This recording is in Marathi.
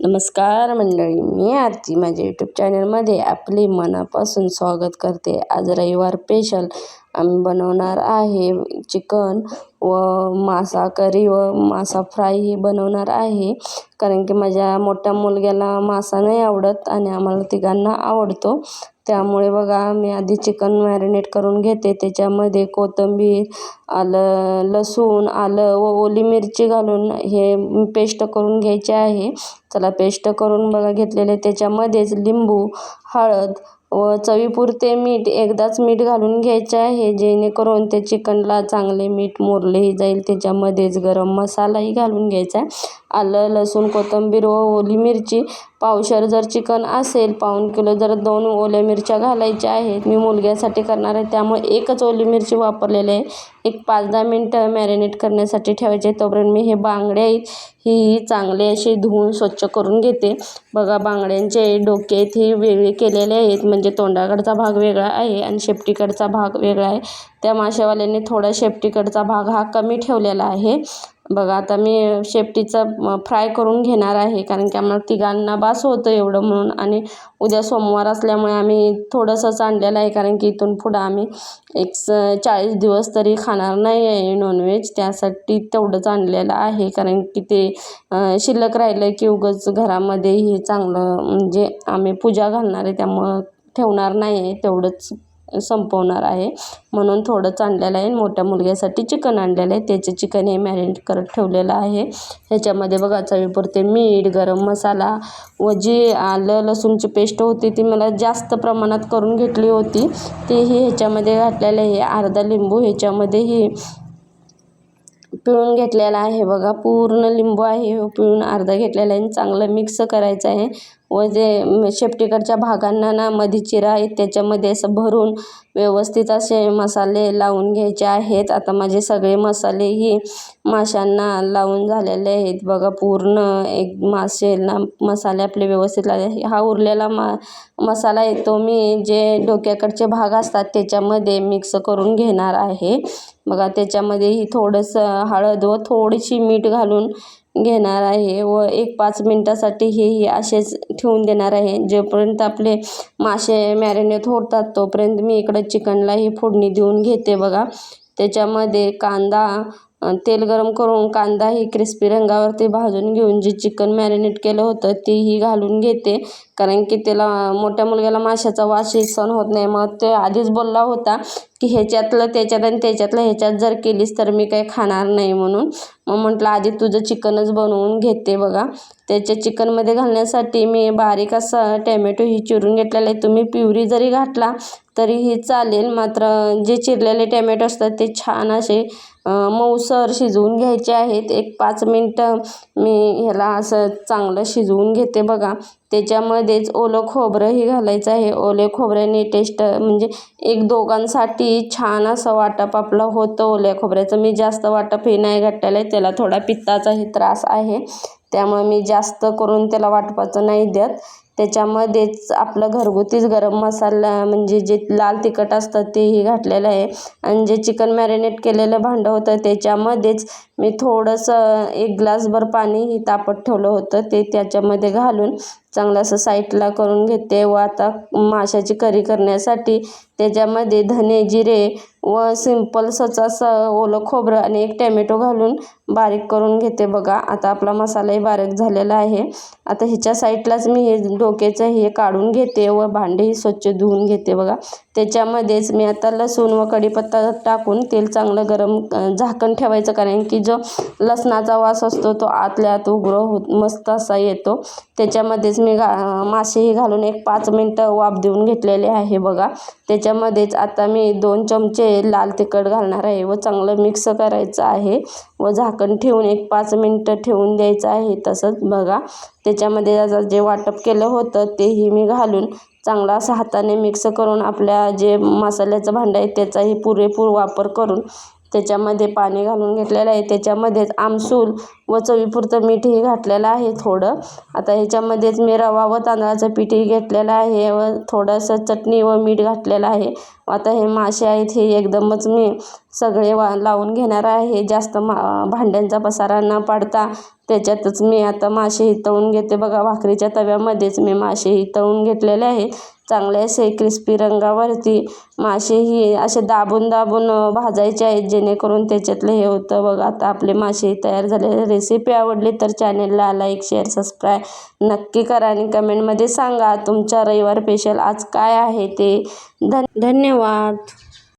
नमस्कार मंडळी मी आरती माझ्या यूट्यूब चॅनलमध्ये आपले मनापासून स्वागत करते. आज रविवार स्पेशल आम्ही बनवणार आहे चिकन व मासा करी व मासा फ्रायही बनवणार आहे. कारण की माझ्या मोठ्या मुलग्याला मासा नाही आवडत आणि आम्हाला तिघांना आवडतो. त्यामुळे बघा मी आधी चिकन मॅरिनेट करून घेते. त्याच्यामध्ये कोथिंबीर आलं लसूण आलं व ओली मिरची घालून हे पेस्ट करून घ्यायचे आहे. चला पेस्ट करून बघा घेतलेले त्याच्यामध्येच लिंबू हळद व चवीपुरते मीठ एकदाच मीठ घालून घ्यायचे आहे. जेणेकरून ते चिकनला चांगले मीठ मुरलेही जाईल. त्याच्यामध्येच गरम मसालाही घालून घ्यायचा आहे. आलं लसूण कोथिंबीर व ओली मिरची. पावशर जर चिकन असेल पाऊण किलो जर दोन ओल्या मिरच्या घालायच्या आहेत. मी मुलग्यासाठी करणार आहे. त्यामुळे एकच ओली मिरची वापरलेली आहे. एक पाच दहा मिनटं मॅरिनेट करण्यासाठी ठेवायचे. तोपर्यंत मी हे बांगडे आहेत ही चांगले असे धुवून स्वच्छ करून घेते. बघा बांगड्यांचे डोके आहेत ही वेगळे केलेले आहेत. म्हणजे म्हणजे तोंडाकडचा भाग वेगळा आहे आणि शेपटीकडचा भाग वेगळा आहे. त्या माशावाल्यांनी थोडा शेपटीकडचा भाग हा कमी ठेवलेला आहे. बघा आता मी शेपटीचा फ्राय करून घेणार आहे कारण की आम्हाला तिघांना बास होतं एवढं म्हणून आणि उद्या सोमवार असल्यामुळे आम्ही थोडंसंच आणलेलं आहे कारण की इथून पुढं आम्ही एक स चाळीस दिवस तरी खाणार नाही आहे नॉनव्हेज त्यासाठी तेवढंच आणलेलं आहे कारण की ते शिल्लक राहिलं की उगाच घरामध्ये हे चांगलं म्हणजे आम्ही पूजा घालणार आहे त्यामुळं ठेवणार नाही आहे तेवढंच संपवणार आहे. म्हणून थोडंच आणलेलं आहे. मोठ्या मुलग्यासाठी चिकन आणलेलं आहे. त्याचे चिकन हे मॅरिनेट करत ठेवलेलं आहे. ह्याच्यामध्ये बघा चवीपुरते मीठ गरम मसाला व जी आलं लसूणची पेस्ट होती ती मला जास्त प्रमाणात करून घेतली होती. तेही ह्याच्यामध्ये घातलेलं आहे. अर्धा लिंबू ह्याच्यामध्येही पिळून घेतलेला आहे. बघा पूर्ण लिंबू आहे. पिळून अर्धा घेतलेला आहे चांगलं मिक्स करायचं आहे. व जे शेपटीकडच्या भागांना ना मध्ये चिरा आहेत त्याच्यामध्ये असं भरून व्यवस्थित असे मसाले लावून घ्यायचे आहेत. आता माझे सगळे मसालेही माशांना लावून झालेले आहेत. बघा पूर्ण एक मासेला मसाले आपले व्यवस्थित लागले हा उरलेला मा मसाला आहे तो मी जे डोक्याकडचे भाग असतात त्याच्यामध्ये मिक्स करून घेणार आहे. बघा त्याच्यामध्येही थोडंसं हळद व थोडीशी मीठ घालून घेणार आहे व एक पाच मिनटासाठी हेही असेच ठेवून देणार आहे. जोपर्यंत आपले मासे मॅरिनेट होतात तोपर्यंत मी इकडं चिकनलाही फोडणी देऊन घेते बघा. त्याच्यामध्ये कांदा तेल गरम करून कांदा ही क्रिस्पी रंगावरती भाजून घेऊन जे चिकन मॅरिनेट केलं होतं तेही घालून घेते. कारण की त्याला मोठ्या मुलग्याला माशाचा वासही सहन होत नाही. मग ते आधीच बोलला होता की ह्याच्यातलं त्याच्यात आणि त्याच्यातलं ह्याच्यात जर केलीस तर मी काही खाणार नाही म्हणून. मग म्हटलं आधी तुझं चिकनच बनवून घेते बघा. त्याच्या चिकनमध्ये घालण्यासाठी मी बारीक असा टॅमॅटो ही चिरून घेतलेला आहे. तुम्ही प्युरी जरी घातला तरीही चालेल मात्र जे चिरलेले टॅमॅटो असतात ते छान असे मऊसर शिजवून घ्यायचे आहेत. एक पाच मिनटं मी ह्याला असं चांगलं शिजवून घेते बघा. त्याच्यामध्येच ओलं खोबरंही घालायचं आहे. ओले खोबऱ्याने टेस्ट म्हणजे एक दोघांसाठी छान असं वाटप आपलं होतं ओल्या खोबऱ्याचं. मी जास्त वाटप हे नाही घातलेलं आहे. त्याला थोडा पित्ताचाही त्रास आहे. त्यामुळे मी जास्त करून त्याला वाटपाचं नाही देत. त्याच्यामध्येच आपलं घरगुतीच गरम मसाला म्हणजे जे लाल तिखट असतं तेही घातलेलं आहे. आणि जे चिकन मॅरिनेट केलेलं भांडं होतं त्याच्यामध्येच मी थोडंसं एक ग्लासभर पाणीही तापत ठेवलं होतं. ते त्याच्यामध्ये घालून चांगलं असं साईडला करून घेते व आता माशाची करी करण्यासाठी त्याच्यामध्ये धने जिरे व सिंपलसंच असं ओलं खोबरं आणि एक टॅमॅटो घालून बारीक करून घेते बघा. आता आपला मसालाही बारीक झालेला आहे. आता ह्याच्या साईडलाच मी हे डोक्याचं हे काढून घेते व भांडेही स्वच्छ धुवून घेते बघा. त्याच्यामध्येच मी आता लसूण व कढीपत्ता टाकून तेल चांगलं गरम झाकण ठेवायचं. कारण की जो लसणाचा वास असतो तो आतल्या आत उग्र होत मस्त असा येतो. त्याच्यामध्येच मी घा मासेही घालून एक पाच मिनटं वाफ देऊन घेतलेले आहे बघा. त्याच्यामध्येच आता मी दोन चमचे लाल तिखट घालणार आहे व चांगलं मिक्स करायचं आहे. व झाकण ठेवून एक पाच मिनटं ठेवून द्यायचं आहे तसंच बघा. त्याच्यामध्ये जे वाटप केलं होतं तेही मी घालून चांगला असं हाताने मिक्स करून आपल्या जे मसाल्याचं भांडं आहे त्याचाही पुरेपूर वापर करून त्याच्यामध्ये पाणी घालून घेतलेलं आहे. त्याच्यामध्येच आमसूल व चवीपुरतं मीठही घातलेलं आहे थोडं. आता ह्याच्यामध्येच मी रवा व तांदळाचं पीठही घेतलेलं आहे व थोडंसं चटणी व मीठ घातलेलं आहे. आता हे मासे आहेत हे एकदमच मी सगळे वा लावून घेणार आहे. जास्त मा भांड्यांचा पसारा न पाडता त्याच्यातच मी आता मासेही तळून घेते. बघा भाकरीच्या तव्यामध्येच मी मासेही तळून घेतलेले आहेत. चांगले असे क्रिस्पी रंगावरती मासेही असे दाबून दाबून भाजायचे आहेत जेणेकरून त्याच्यातलं हे होतं. बघा आता आपले मासेही तयार झालेले रेसिपी आवडली तर चॅनेलला लाईक शेअर सबस्क्राईब नक्की करा आणि कमेंटमध्ये सांगा तुमच्या रविवार स्पेशल आज काय आहे ते. धन धन्यवाद.